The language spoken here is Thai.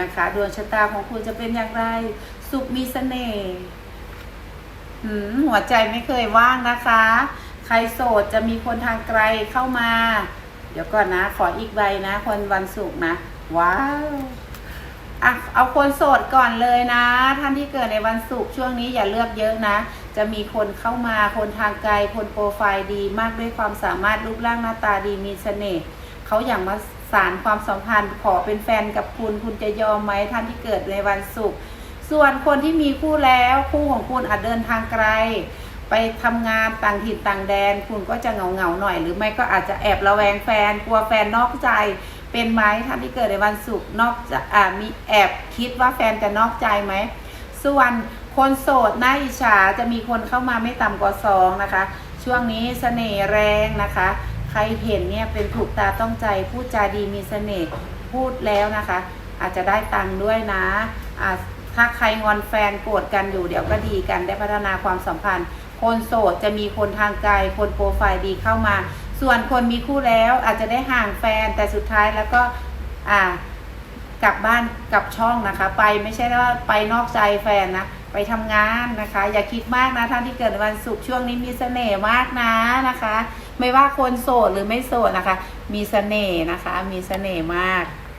นะคะดวงชะตาของคุณจะเป็นอย่างไร สุขมีเสน่ห์หัวใจไม่เคยว่างนะคะ ใครโสดจะมีคนทางไกลเข้ามา เดี๋ยวก่อนนะ ขออีกใบนะ คนวันศุกร์นะ ว้าวอะเอาคนโสดก่อนเลยนะ ท่านที่เกิดในวันศุกร์ช่วงนี้อย่าเลือกเยอะนะ จะมีคนเข้ามาคนทางไกล คนโปรไฟล์ดีมากด้วยความสามารถรูปร่างหน้าตาดีมีเสน่ห์เขาอยากมา สารความสัมพันธ์ ขอเป็นแฟนกับคุณ คุณจะยอมไหมท่านที่เกิดในวันศุกร์ส่วนคนที่มีคู่แล้วคู่ของคุณอาจเดินทางไกล ไปทำงานต่างถิ่นต่างแดน คุณก็จะเหงาเหงาๆหน่อย หรือไม่ก็อาจจะแอบระแวงแฟนกลัวแฟนนอกใจเป็นไหมท่านที่เกิดในวันศุกร์นอกจะอ่ามีแอบคิดว่าแฟนจะนอกใจไหมส่วนคนโสดน่าอิจฉาจะมีคนเข้ามาไม่ต่ำกว่าสองนะคะ ช่วงนี้เสน่ห์แรงนะคะ รเห็นเนี่ยเป็นถูกตาต้องใจ พูดจาดีมีเสน่ห์พูดแล้วนะคะ อาจจะได้ตังค์ด้วยนะถ้าใครงอนแฟนโกรธกันอยู่เดี๋ยวก็ดีกันได้พัฒนาความสัมพันธ์ คนโสดจะมีคนทางไกลคนโปรไฟล์ดีเข้ามา ส่วนคนมีคู่แล้วอาจจะได้ห่างแฟนแต่สุดท้ายแล้วก็อ่ากลับบ้านกลับช่องนะคะ ไปไม่ใช่ว่าไปนอกใจแฟนนะไปทำงานนะคะ อย่าคิดมากนะท่านที่เกิดวันศุกร์ช่วงนี้มีเสน่ห์มากนะนะคะ ไม่ว่าคนโสดหรือไม่โสดนะคะ มีเสน่ห์นะคะ มีเสน่ห์มาก